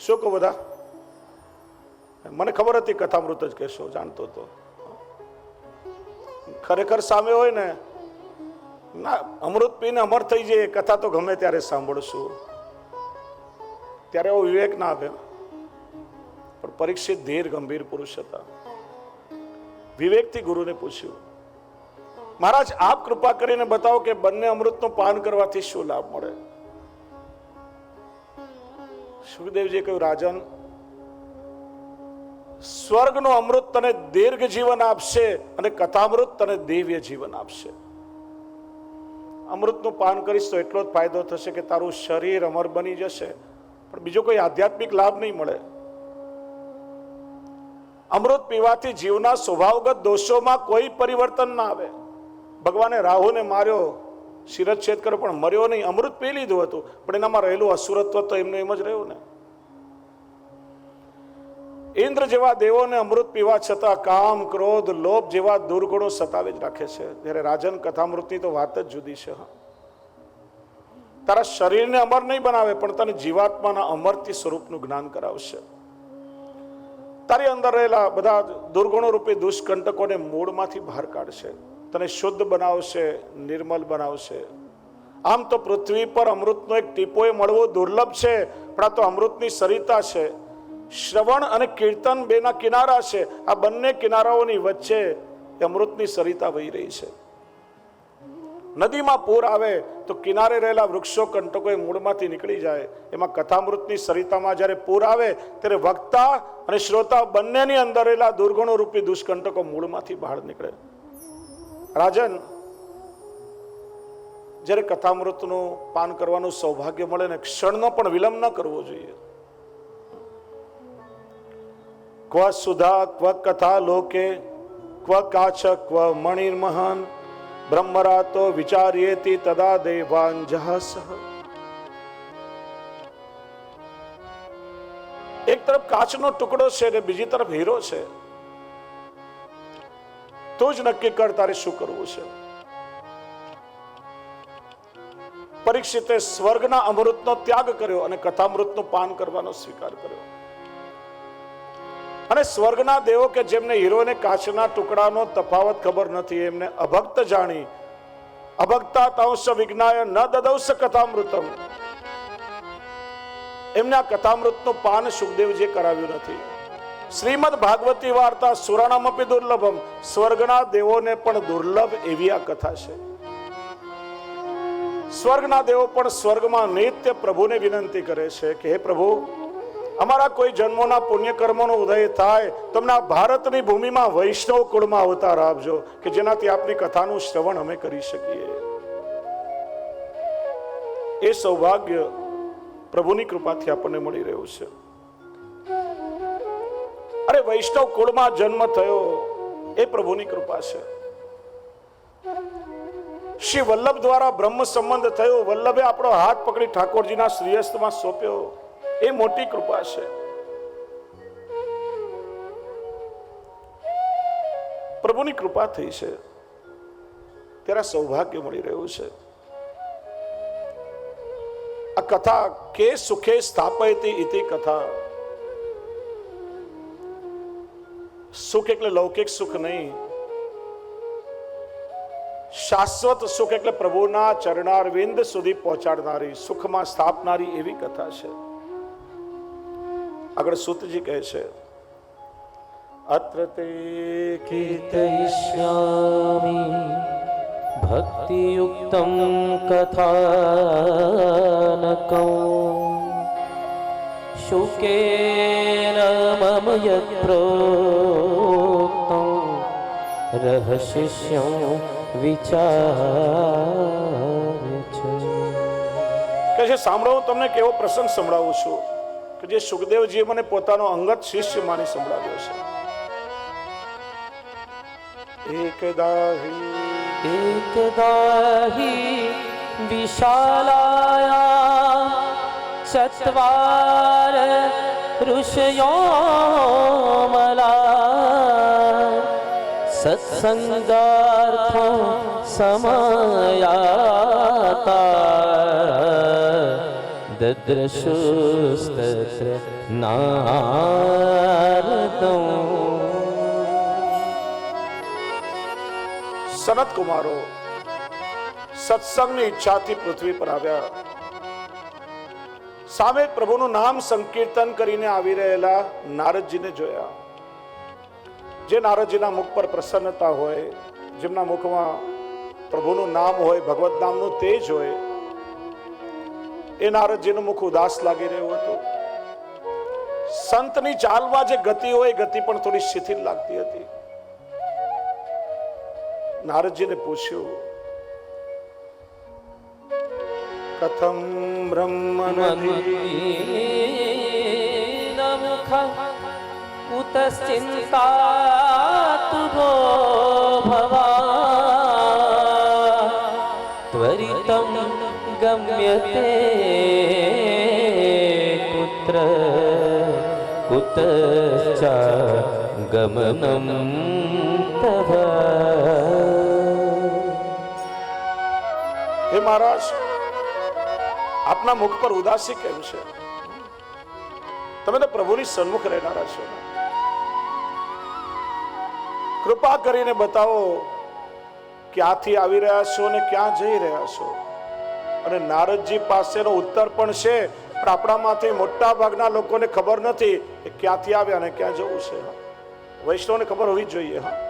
શું કહું બધા? મને ખબર હતી કથામૃત જ કહેશો, જાણતો હતો ખરેખર સામે હોય ને, ના, અમૃત પીને અમર થઈ જાય એ કથા તો ગમે ત્યારે સાંભળશું. ત્યારે એવો વિવેક ના આવે. પણ પરીક્ષિત ધીર ગંભીર પુરુષ હતા. વિવેકથી ગુરુને પૂછ્યું, મહારાજ, આપ કૃપા કરીને બતાવો કે બંને અમૃતનું પાન કરવાથી શું લાભ મળે? સુખદેવજીએ કહ્યું, રાજન, સ્વર્ગનો અમૃત તને દીર્ઘ જીવન આપશે અને કથામૃત તને દિવ્ય જીવન આપશે. અમૃતનું પાન કરીશ તો એટલો જ ફાયદો થશે કે તારું શરીર અમર બની જશે. પણ બીજો કોઈ આધ્યાત્મિક લાભ નહીં મળે. અમૃત પીવાથી જીવના સ્વભાવગત દોષોમાં કોઈ પરિવર્તન ના આવે. ભગવાને રાહુને માર્યો શિરચ્છેદ કર્યો પણ મર્યો નહીં, અમૃત પી લીધું હતું. પણ એનામાં રહેલું અસુરત્વ તો એમનું એમ જ રહ્યું ને. ઇન્દ્ર જેવા દેવોને અમૃત પીવા છતાં કામ, ક્રોધ, લોભ જેવા દુર્ગુણો સતાવે જ રાખે છે. જ્યારે રાજન કથામૃતની તો વાત જ જુદી છે તારા શરીરને અમર નહીં બનાવે, પણ તને જીવાત્માના અમરથી સ્વરૂપનું જ્ઞાન કરાવશે. તારી અંદર રહેલા બધા દુર્ગુણો રૂપી દુષ્કંટકોને મૂળમાંથી બહાર કાઢશે. તને શુદ્ધ બનાવશે, નિર્મલ બનાવશે. આમ તો પૃથ્વી પર અમૃતનો એક ટીપોએ મળવો દુર્લભ છે, પણ આ તો અમૃતની સરિતા છે. શ્રવણ અને કીર્તન બેના કિનારા છે. આ બંને કિનારાઓની વચ્ચે એ અમૃતની સરિતા વહી રહી છે. નદીમાં પૂર આવે તો કિનારે રહેલા વૃક્ષો કંટકો એ મૂળમાંથી નીકળી જાય. એમાં કથામૃતની સરિતામાં જ્યારે પૂર આવે, ત્યારે વક્તા અને શ્રોતા બંનેની અંદર રહેલા દુર્ગુણો રૂપી દુષ્કંટકો મૂળમાંથી બહાર નીકળે. રાજન, જ્યારે કથામૃતનું પાન કરવાનું સૌભાગ્ય મળે ને ક્ષણનો પણ વિલંબ ન કરવો જોઈએ. ક્વ સુધા, ક્વ કથા લોકે, ક્વ કાચ, ક્વ મણિર્મહાન બ્રહ્મરાતો વિચાર્યેતિ તદા દેવાન જહાસ એક તરફ કાચનો ટુકડો છે ને બીજી તરફ હીરો છે. તું જ નક્કી કર તારે શું કરવું છે. પરીક્ષિતે સ્વર્ગના અમૃતનો ત્યાગ કર્યો અને કથામૃતનું પાન કરવાનો સ્વીકાર કર્યો. અને સ્વર્ગના દેવો કે જેમને હીરો અને કાચના ટુકડાનો તફાવત ખબર નથી, એમને અભક્ત જાણી, અભક્તા તંશ વિજ્ઞાય ન દદૌસ કથામૃતમ. એમને આ કથામૃતનું પાન સુખદેવજીએ કરાવ્યું નથી. શ્રીમદ ભાગવતી વાર્તા સુરાણામપી દુર્લભમ. સ્વર્ગના દેવોને પણ દુર્લભ એવી આ કથા છે. સ્વર્ગના દેવો પણ સ્વર્ગમાં નિત્ય પ્રભુને વિનંતી કરે છે કે, હે પ્રભુ, અમારા કોઈ જન્મોના પુણ્ય કર્મોનો ઉદય થાય, તમને આ ભારતની ભૂમિમાં વૈષ્ણવ કુળમાં અવતાર આપજો, કે જેનાથી આપની કથાનું શ્રવણ અમે કરી શકીએ. એ સૌભાગ્ય પ્રભુની કૃપાથી આપણને મળી રહ્યું છે. અરે વૈષ્ણવ કુળમાં જન્મ થયો. એ પ્રભુની કૃપા છે. શ્રી વલ્લભ દ્વારા બ્રહ્મ સંબંધ થયો. વલ્લભે આપણો હાથ પકડી ઠાકોરજીના શ્રીયસ્તમાં સોંપ્યો. એ મોટી કૃપા છે. પ્રભુની કૃપા થઈ છે. ત્યારે સૌભાગ્ય મળી રહ્યું છે. આ કથા કે સુખે સ્થાપયતી ઇતિ કથા. સુખ એટલે લૌકિક સુખ નહીં. શાશ્વત સુખ એટલે પ્રભુના ચરણારવિંદ સુધી પહોંચાડનારી, સુખમાં સ્થાપનારી એવી કથા છે. આગળ સુતજી કહે છે અત્ર તે કીર્તયિષ્યામિ ભક્તિયુક્તમ કથાનકમ शुकेन मम यत्प्रोक्तं रहस्यं विचार्य च કહે છે સાંભળો હું તમને કેવો પ્રસંગ સંભળાવું છું કે જે સુખદેવજીએ મને પોતાનો અંગત શિષ્ય માની સંભળાવ્યો છે એકદા હિ एकदा हि विशालाया चत्वार આવશયો મલા સત્સંગાર્થો સમયાતા ના નારદં સનત કુમારો સત્સંગની ઈચ્છાથી પૃથ્વી પર આવ્યા સામે પ્રભુનું નામ સંકીર્તન કરીને આવી રહેલા નારદજીને જોયા. જે નારદજીના મુખ પર પ્રસન્નતા હોય, જેમના મુખમાં પ્રભુનું નામ હોય, ભગવત નામનું તેજ હોય, એ નારદજીનું મુખ ઉદાસ લાગી રહ્યું હતું. સંતની ચાલવા જે ગતિ હોય ગતિ પણ થોડી શિથિલ લાગતી હતી. નારદજીને પૂછ્યું कथं ब्रह्मणमुख उतश्चिन्तातु भो भवा त्वरितं गम्यते कुत्र कुतश्च गमनं तव हे महाराज આપના મુખ પર ઉદાસી કેમ છે? તમે તો પ્રભુની સન્મુખ રહેનારા છો. કૃપા કરીને બતાવો ક્યાંથી આવી રહ્યા છો અને ક્યાં જઈ રહ્યા છો? અને નારદજી પાસેનો ઉત્તર પણ છે, પણ આપણામાંથી મોટા ભાગના લોકોને ખબર નથી કે ક્યાંથી આવ્યા અને ક્યાં જવું છે. વૈષ્ણવને ખબર હોવી જ જોઈએ, હા.